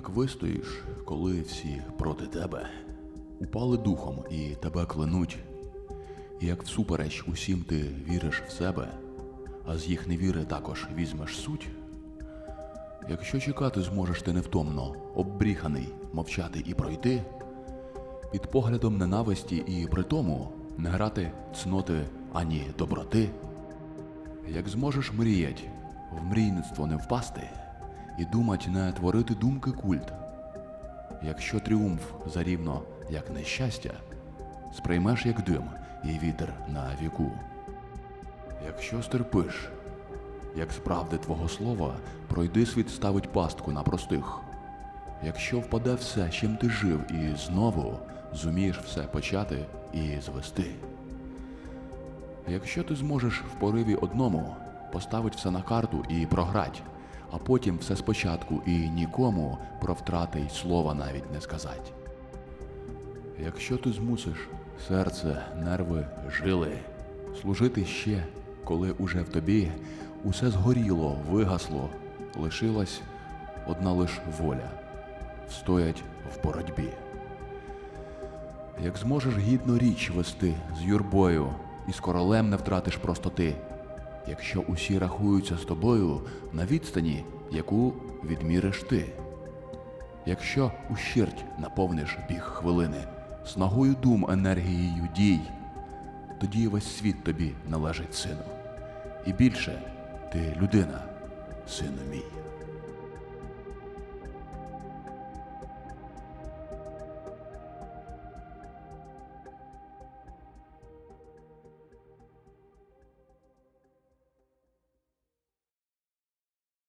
Як вистоїш, коли всі проти тебе, упали духом і тебе кленуть, і як всупереч усім ти віриш в себе, а з їх невіри також візьмеш суть. Якщо чекати зможеш ти невтомно, оббріханий, мовчати і пройти, під поглядом ненависті і при тому не грати цноти ані доброти, як зможеш мріять, в мрійництво не впасти, і думать не творити думки культ. Якщо тріумф зарівно, як нещастя, сприймеш як дим і вітер на віку. Якщо стерпиш, як справди твого слова, пройди світ ставить пастку на простих. Якщо впаде все, чим ти жив, і знову зумієш все почати і звести. Якщо ти зможеш в пориві одному поставить все на карту і програть, а потім все спочатку і нікому про втрати й слова навіть не сказать. Якщо ти змусиш серце, нерви, жили служити ще, коли уже в тобі усе згоріло, вигасло, лишилась одна лиш воля встоять в боротьбі. Як зможеш гідно річ вести з юрбою, і з королем не втратиш простоти, якщо усі рахуються з тобою на відстані, яку відміриш ти. Якщо ущерть наповниш біг хвилини, снагою дум енергією дій, тоді весь світ тобі належить сину. І більше ти людина, сину мій.